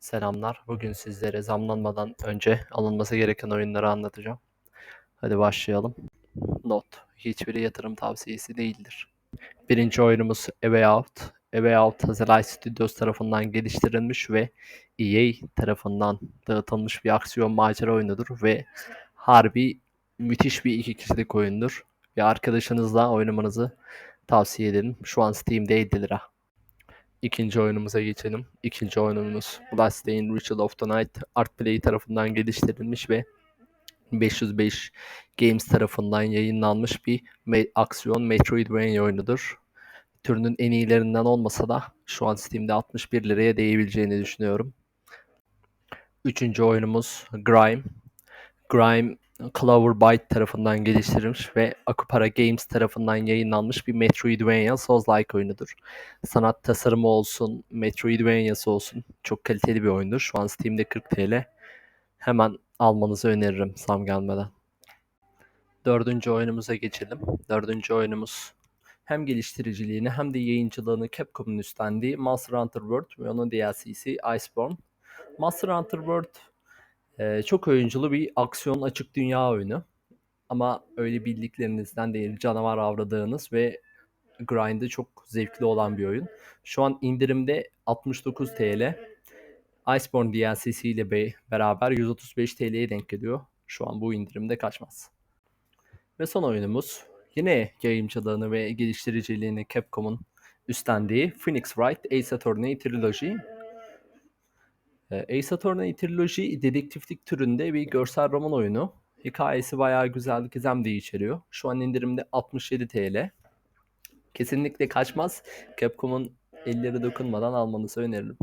Selamlar. Bugün sizlere zamlanmadan önce alınması gereken oyunları anlatacağım. Hadi başlayalım. Not. Hiçbiri yatırım tavsiyesi değildir. Birinci oyunumuz A Way Out. A Way Out Hazelay Studios tarafından geliştirilmiş ve EA tarafından dağıtılmış bir aksiyon macera oyunudur ve harbi müthiş bir iki kişilik oyundur. Ve arkadaşınızla oynamanızı tavsiye ederim. Şu an Steam'de 50 lira. İkinci oyunumuza geçelim. İkinci oyunumuz Bloodstained Ritual of the Night Artplay tarafından geliştirilmiş ve 505 Games tarafından yayınlanmış bir me- aksiyon Metroidvania oyunudur. Türünün en iyilerinden olmasa da şu an Steam'de 61 liraya değebileceğini düşünüyorum. Üçüncü oyunumuz Grime. Grime Clover Byte tarafından geliştirilmiş ve Akupara Games tarafından yayınlanmış bir Metroidvania Souls-like oyunudur. Sanat tasarımı olsun, Metroidvania'sı olsun çok kaliteli bir oyundur. Şu an Steam'de 40 TL. Hemen almanızı öneririm zam gelmeden. Dördüncü oyunumuza geçelim. Dördüncü oyunumuz hem geliştiriciliğini hem de yayıncılığını Capcom'un üstlendiği Monster Hunter World ve onun DLC'si Iceborne. Monster Hunter World ee, çok oyunculu bir aksiyon açık dünya oyunu. Ama öyle bildiklerinizden değil canavar avradığınız ve grind'ı çok zevkli olan bir oyun. Şu an indirimde 69 TL. Iceborne DLC'si ile be- beraber 135 TL'ye denk geliyor. Şu an bu indirimde kaçmaz. Ve son oyunumuz yine yayıncılığını ve geliştiriciliğini Capcom'un üstlendiği Phoenix Wright Ace Attorney Trilogy. Ee, Ace Attorney Trilogy dedektiflik türünde bir görsel roman oyunu. Hikayesi bayağı güzel, gizem de içeriyor. Şu an indirimde 67 TL. Kesinlikle kaçmaz. Capcom'un elleri dokunmadan almanızı öneririm.